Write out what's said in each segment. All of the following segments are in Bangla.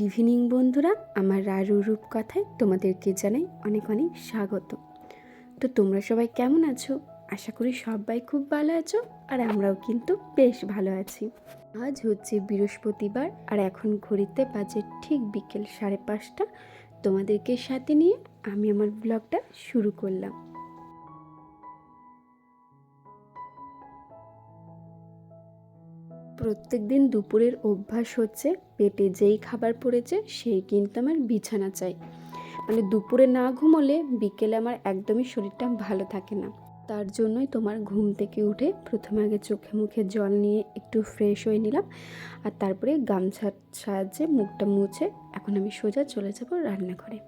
গুড ইভিনিং বন্ধুরা। আমার রারু রূপ কথায় তোমাদেরকে জানাই অনেক অনেক স্বাগত। তো তোমরা সবাই কেমন আছো? আশা করি সবাই খুব ভালো আছো আর আমরাও কিন্তু বেশ ভালো আছি। আজ হচ্ছে বৃহস্পতিবার আর এখন ঘড়িতে বাজে ঠিক বিকেল সাড়ে পাঁচটা। তোমাদেরকে সাথে নিয়ে আমি আমার ব্লগটা শুরু করলাম। প্রত্যেক দিন দুপুরের অভ্যাস হচ্ছে পেটে যেই খাবার পড়েছে সেই কিন্তু আমার বিছানা চাই। মানে দুপুরে না ঘুমোলে বিকেলে আমার একদমই শরীরটা ভালো থাকে না। তার জন্যই তোমার ঘুম থেকে উঠে প্রথমে আগে চোখে মুখে জল নিয়ে একটু ফ্রেশ হয়ে নিলাম আর তারপরে গামছার সাহায্যে মুখটা মুছে এখন আমি সোজা চলে যাব রান্নাঘরে।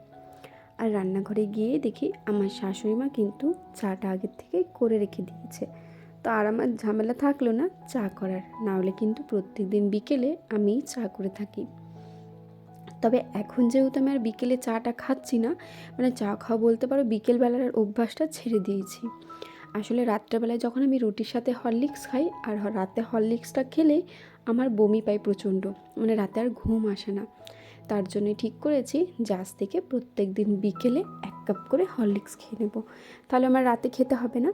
আর রান্নাঘরে গিয়ে দেখি আমার শাশুড়ি মা কিন্তু চাটা আগের থেকে করে রেখে দিয়েছে। তো আর আমার ঝামেলা থাকল না চা করার। না হলে কিন্তু প্রত্যেক দিন বিকেলে আমি চা করে থাকি। তবে এখন যেহেতু আমি আর বিকেলে চাটা খাচ্ছি না মানে চা খাওয়া বলতে পারো বিকেলবেলার অভ্যাসটা ছেড়ে দিয়েছি। আসলে রাত্রেবেলায় যখন আমি রুটির সাথে হরলিক্স খাই, আর রাতে হরলিক্সটা খেলে আমার বমি পাই প্রচণ্ড মানে রাতে আর ঘুম আসে না। তার জন্য ঠিক করেছি যে আজ থেকে প্রত্যেক দিন বিকেলে এক কাপ করে হরলিক্স খেয়ে নেব। তাহলে আমার রাতে খেতে হবে না?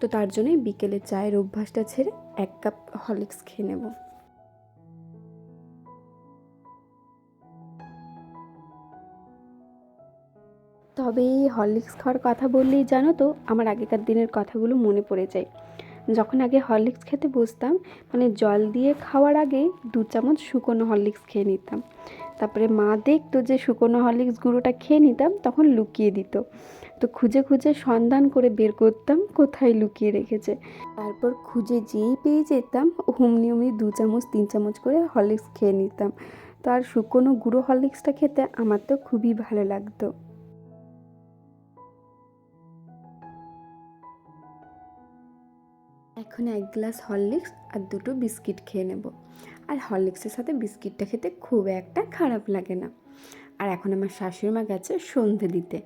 তো তার জন্যই বিকেলে চায়ের অভ্যাসটা ছেড়ে এক কাপ হরলিক্স খেয়ে নেব। তবে এই হরলিক্স খাওয়ার কথা বললেই জানো তো, আমার আগেকার দিনের কথাগুলো মনে পড়ে যায়। যখন আগে হরলিক্স খেতে বসতাম মানে জল দিয়ে খাওয়ার আগে দু চামচ শুকনো হরলিক্স খেয়ে নিতাম। তারপরে মা দেখতো যে শুকনো হরলিক্স গুঁড়োটা খেয়ে নিতাম, তখন লুকিয়ে দিত। তো খুঁজে খুঁজে সন্ধান করে বের করতাম, কোথায় লুকিয়ে রেখেছে। তারপর খুঁজে যেই পেয়ে যেতাম অমনি অমনি দু চামচ, তিন চামচ করে হরলিক্স খেয়ে নিতাম। তো আর শুকনো গুঁড়ো হরলিক্সটা খেতে আমার তো খুবই ভালো লাগতো। এখন এক গ্লাস হরলিক্স আর দুটো বিস্কিট খেয়ে নেব। আর হরলিক্সের সাথে বিস্কিটটা খেতে খুব একটা খারাপ লাগে না। আর এখন আমার শাশুড়ি মা গেছে সন্ধে দিতে।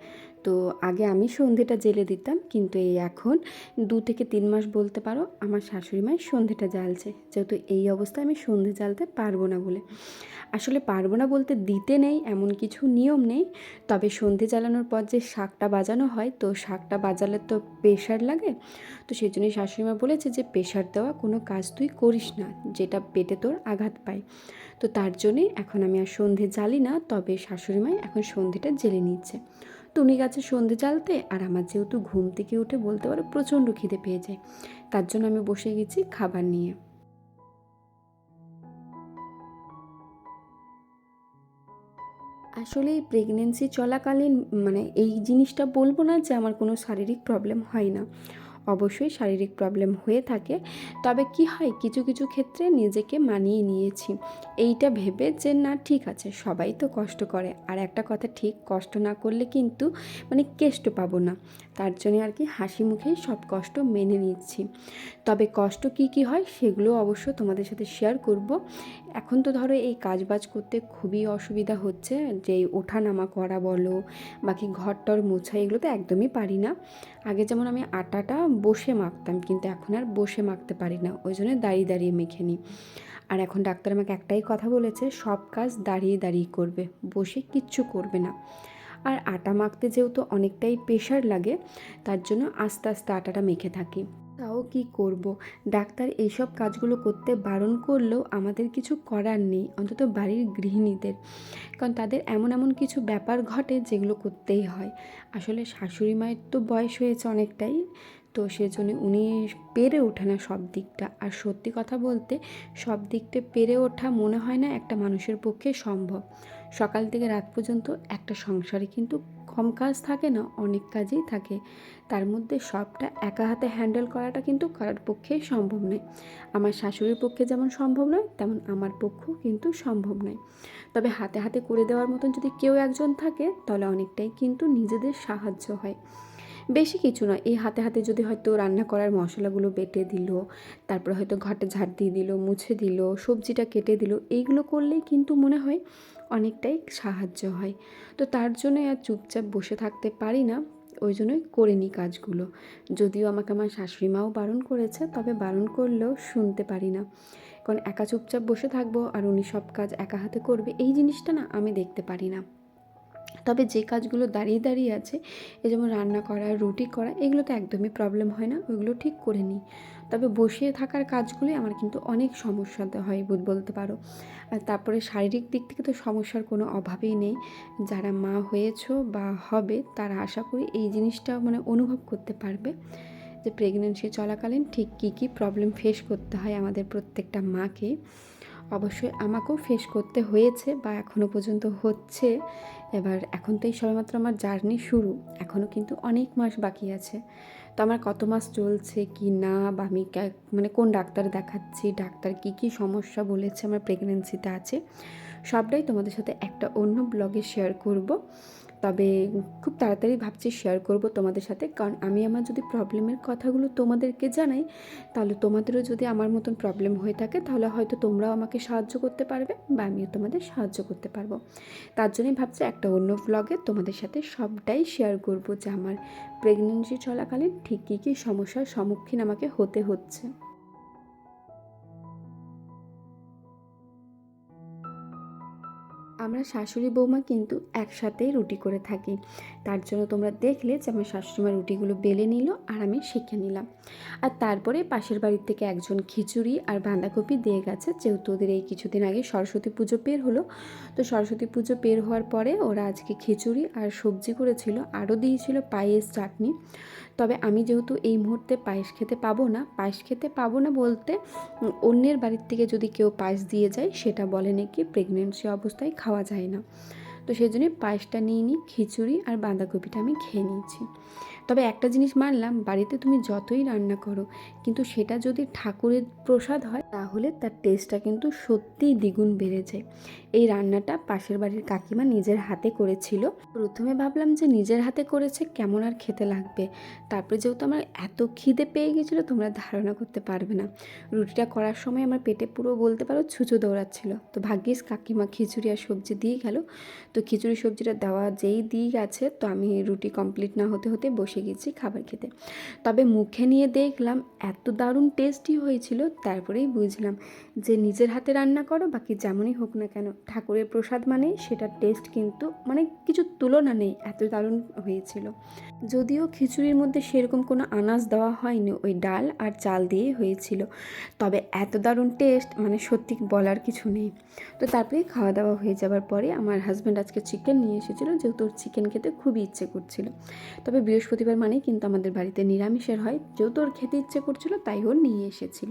তো আগে আমি সন্ধেটা জেলে দিতাম, কিন্তু এই এখন দু থেকে তিন মাস বলতে পারো আমার শাশুড়ি মাই সন্ধেটা জ্বালছে। যেহেতু এই অবস্থায় আমি সন্ধে জ্বালতে পারব না বলে। আসলে পারব না বলতে দিতে নেই, এমন কিছু নিয়ম নেই। তবে সন্ধে জ্বালানোর পর যে শাকটা বাজানো হয়, তো শাকটা বাজালে তো প্রেশার লাগে। তো সেই জন্যই শাশুড়িমা বলেছে যে প্রেশার দেওয়া কোনো কাজ তুই করিস না, যেটা পেটে তোর আঘাত পায়। তো তার জন্যে এখন আমি আর সন্ধে জ্বালি না, তবে শাশুড়িমাই এখন সন্ধেটা জেলে নিচ্ছে। উনি গেছে সন্ধে জ্বালতে আর আমার যেহেতু ঘুম থেকে উঠে বলতে পারো প্রচণ্ড খিদে পেয়ে যায়, তার জন্য আমি বসে গেছি খাবার নিয়ে। আসলে এই প্রেগনেন্সি চলাকালীন মানে এই জিনিসটা বলব না যে আমার কোনো শারীরিক প্রবলেম হয় না। অবশ্যই শারীরিক প্রবলেম হয়ে থাকে। তবে কি হয়, কিছু কিছু ক্ষেত্রে নিজেকে মানিয়ে নিয়েছি। এইটা ভেবে যে না, ঠিক আছে, সবাই তো কষ্ট করে। আর একটা কথা ঠিক, কষ্ট না করলে কিন্তু মানে কেষ্ট পাবো না। তার জন্য আর কি হাসি মুখেই সব কষ্ট মেনে নিচ্ছি। তবে কষ্ট কি কি হয় সেগুলো অবশ্য তোমাদের সাথে শেয়ার করব। এখন তো ধরো এই কাজবাজ করতে খুবই অসুবিধা হচ্ছে, যে ওঠা নামা করা বলো, বাকি ঘর টর মোছা এগুলো তো একদমই পারি না। আগে যেমন আমি আটাটা বসে মাখতাম, কিন্তু এখন আর বসে মাখতে পারি না, ওই জন্য দাঁড়িয়ে দাঁড়িয়ে মেখে নিই। আর এখন ডাক্তার আমাকে একটাই কথা বলেছে, সব কাজ দাঁড়িয়ে দাঁড়িয়ে করবে, বসে কিচ্ছু করবে না। আর আটা মাখতে যেহেতু অনেকটাই প্রেশার লাগে, তার জন্য আস্তে আস্তে আটাটা মেখে থাকি। তাও কি করব? ডাক্তার এইসব কাজগুলো করতে বারণ করলেও আমাদের কিছু করার নেই, অন্তত বাড়ির গৃহিণীদের। কারণ তাদের এমন এমন কিছু ব্যাপার ঘটে যেগুলো করতেই হয়। আসলে শাশুড়ি মায়ের তো বয়স হয়েছে অনেকটাই, তো সেজন্য উনি পেরে ওঠে না সব দিকটা। আর সত্যি কথা বলতে, সব দিকটা পেরে ওঠা মনে হয় না একটা মানুষের পক্ষে সম্ভব। সকাল থেকে রাত পর্যন্ত একটা সংসারে কিন্তু কম কাজ থাকে না, অনেক কাজই থাকে। তার মধ্যে সবটা একা হাতে হ্যান্ডেল করাটা কিন্তু কারোর পক্ষে সম্ভব নয়। আমার শাশুড়ির পক্ষে যেমন সম্ভব নয়, তেমন আমার পক্ষেও কিন্তু সম্ভব নয়। তবে হাতে হাতে করে দেওয়ার মতন যদি কেউ একজন থাকে, তাহলে অনেকটাই কিন্তু নিজেদের সাহায্য হয়। বেশি কিছু নয়, এই হাতে হাতে যদি হয়তো রান্না করার মশলাগুলো বেটে দিল, তারপরে হয়তো ঘরটা ঝাড় দিয়ে দিল, মুছে দিল, সবজিটা কেটে দিল, এইগুলো করলেই কিন্তু মনে হয় অনেকটাই সাহায্য হয়। তো তার জন্যই আর চুপচাপ বসে থাকতে পারি না, ওই জন্যই করে নিই কাজগুলো। যদিও আমাকে আমার শাশুড়ি মাও বারণ করেছে, তবে বারণ করলেও শুনতে পারি না। কারণ একা চুপচাপ বসে থাকব আর উনি সব কাজ একা হাতে করবে, এই জিনিসটা না আমি দেখতে পারি না। তবে যে কাজগুলো দাঁড়িয়ে দাঁড়িয়ে আছে এ যেমন রান্না করা, রুটি করা এগুলো তো একদমই প্রবলেম হয় না, ওইগুলো ঠিক করে নিই। তবে বসে থাকার কাজগুলোই আমার কিন্তু অনেক সমস্যা হয় বোধ বলতে পারো। আর তারপরে শারীরিক দিক থেকে তো সমস্যার কোনো অভাবই নেই। যারা মা হয়েছো বা হবে, তারা আশা করি এই জিনিসটা মানে অনুভব করতে পারবে যে প্রেগনেন্সি চলাকালীন ঠিক কী কী প্রবলেম ফেস করতে হয় আমাদের প্রত্যেকটা মাকে। অবশ্যই আমাকেও ফেস করতে হয়েছে বা এখনও পর্যন্ত হচ্ছে। এবার এখন তো এই সবেমাত্র আমার জার্নি শুরু এখনও কিন্তু অনেক মাস বাকি আছে। তো আমার কত মাস চলছে, কি না, বা আমি মানে কোন ডাক্তার দেখাচ্ছি, ডাক্তার কি কি সমস্যা বলেছে, আমার প্রেগনেন্সিতে আছে। সবটাই তোমাদের সাথে একটা অন্য ব্লগে শেয়ার করব। তবে খুব তাড়াতাড়ি ভাবছি শেয়ার করব তোমাদের সাথে। কারণ আমি আমার যদি প্রবলেমের কথাগুলো তোমাদেরকে জানাই, তাহলে তোমাদেরও যদি আমার মতন প্রবলেম হয়ে থাকে, তাহলে হয়তো তোমরাও আমাকে সাহায্য করতে পারবে বা আমিও তোমাদের সাহায্য করতে পারব। তার জন্যই ভাবছি একটা অন্য ব্লগে তোমাদের সাথে সবটাই শেয়ার করব যে আমার প্রেগনেন্সি চলাকালীন ঠিক কী কী সমস্যার সম্মুখীন আমাকে হতে হচ্ছে। আমরা শাশুড়ি বৌমা কিন্তু একসাথেই রুটি করে থাকি। তার জন্য তোমরা দেখলে যে আমার শাশুড়িমা রুটিগুলো বেলে নিল আর আমি শিখে নিলাম। আর তারপরে পাশের বাড়ির থেকে একজন খিচুড়ি আর বাঁধাকপি দিয়ে গেছে, যেহেতু ওদের এই কিছুদিন আগে সরস্বতী পুজো বের হলো। তো সরস্বতী পুজো বের হওয়ার পরে ওরা আজকে খিচুড়ি আর সবজি করেছিল। আরও দিয়েছিল পায়েস, চাটনি। তবে আমি যেহেতু এই মুহূর্তে পায়েস খেতে পাবো না, পায়েস খেতে পাবো না বলতে অন্যের বাড়ির থেকে যদি কেউ পায়েস দিয়ে যায়, সেটা বলে নাকি প্রেগনেন্সি অবস্থায় খাওয়া যায় না। তো সেই জন্যই পায়েসটা নিয়ে নিই খিচুড়ি আর বাঁধাকপিটা আমি খেয়ে নিয়েছি। তবে একটা জিনিস মানলাম, বাড়িতে তুমি যতই রান্না করো, কিন্তু সেটা যদি ঠাকুরের প্রসাদ হয়, তাহলে তার টেস্টটা কিন্তু সত্যিই দ্বিগুণ বেড়ে যায়। এই রান্নাটা পাশের বাড়ির কাকিমা নিজের হাতে করেছিল। প্রথমে ভাবলাম যে নিজের হাতে করেছে, কেমন আর খেতে লাগবে? তারপরে যেহেতু আমার এত খিদে পেয়ে গেছিল, তোমরা ধারণা করতে পারবে না। রুটিটা করার সময় আমার পেটে পুরো বলতে পারো ছুঁচো দৌড়াচ্ছিল। তো ভাগ্যিস কাকিমা খিচুড়ি আর সবজি দিয়ে গেল। তো খিচুড়ি সবজিটা দেওয়া যেই দিয়ে গেছে তো আমি রুটি কমপ্লিট না হতে হতে বসে গেছি খাবার খেতে। তবে মুখে নিয়ে দেখলাম এত দারুণ টেস্টি হয়েছিল, তারপরেই বুঝলাম যে নিজের হাতে রান্না করো, বাকি যেমনই হোক না কেন, ঠাকুরের প্রসাদ মানে সেটার টেস্ট কিন্তু মানে কিছু তুলনা নেই, এত দারুণ হয়েছিল। যদিও খিচুড়ির মধ্যে সেরকম কোনো আনাজ দেওয়া হয়নি, ওই ডাল আর চাল দিয়েই হয়েছিল, তবে এত দারুণ টেস্ট মানে সত্যি বলার কিছু নেই। তো তারপরে খাওয়া দাওয়া হয়ে যাওয়ার পরে আমার হাজব্যান্ড আজকে চিকেন নিয়ে এসেছিল, যেহেতু ওর চিকেন খেতে খুবই ইচ্ছে করছিল। তবে বৃহস্পতিবার মানেই কিন্তু আমাদের বাড়িতে নিরামিষের হয়। যেহেতু ওর খেতে ইচ্ছে করছিল তাই ওর নিয়ে এসেছিল।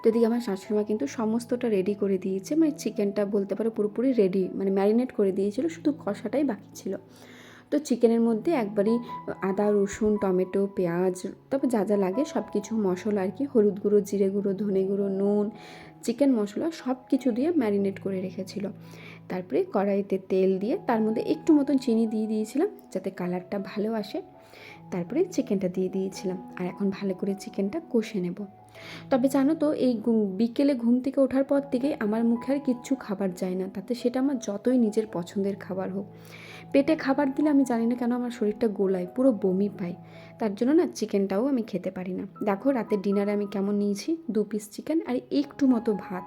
তো এদিকে আমার শাশুড়িমা কিন্তু সমস্তটা রেডি করে দিয়েছে। মানে চিকেনটা বলতে পারো পুরোপুরি রেডি মানে ম্যারিনেট করে দিয়েছিল। শুধু কষাটাই বাকি ছিল। তো চিকেনের মধ্যে একবারই আদা, রসুন, টমেটো, পেঁয়াজ, তারপর যা যা লাগে সব কিছু মশলা আর কি, হলুদ গুঁড়ো, জিরে গুঁড়ো, ধনে গুঁড়ো, নুন চিকেন মশলা সব কিছু দিয়ে ম্যারিনেট করে রেখেছিল। তারপরে কড়াইতে তেল দিয়ে তার মধ্যে একটু মতন চিনি দিয়ে দিয়েছিলাম যাতে কালারটা ভালো আসে। তারপরে চিকেনটা দিয়ে দিয়েছিলাম। আর এখন ভালো করে চিকেনটা কষে নেব। তবে জানো তো, এই বিকেলে ঘুম থেকে ওঠার পর থেকেই আমার মুখে আর কিচ্ছু খাবার যায় না। তাতে সেটা আমার যতই নিজের পছন্দের খাবার হোক। পেটে খাবার দিলে আমি জানি না কেন আমার শরীরটা গোলায়, পুরো বমি পায়। তার জন্য না চিকেনটাও আমি খেতে পারি না। দেখো, রাতের ডিনারে আমি কেমন নিয়েছি? দু পিস চিকেন আর একটু মতো ভাত।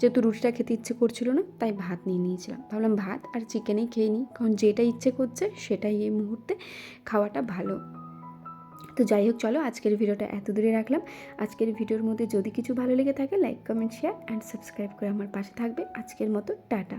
যেহেতু রুটিটা খেতে ইচ্ছে করছিল না, তাই ভাত নিয়ে নিয়েছিলাম। ভাবলাম ভাত আর চিকেনেই খেয়ে নিই, কারণ যেটা ইচ্ছে করছে সেটাই এই মুহূর্তে খাওয়াটা ভালো। তো যাই হোক, চলো আজকের ভিডিওটা এত দূরে রাখলাম। আজকের ভিডিওর মধ্যে যদি কিছু ভালো লেগে থাকে like comment share and subscribe করে আমার পাশে থাকবে। আজকের মতো, টাটা।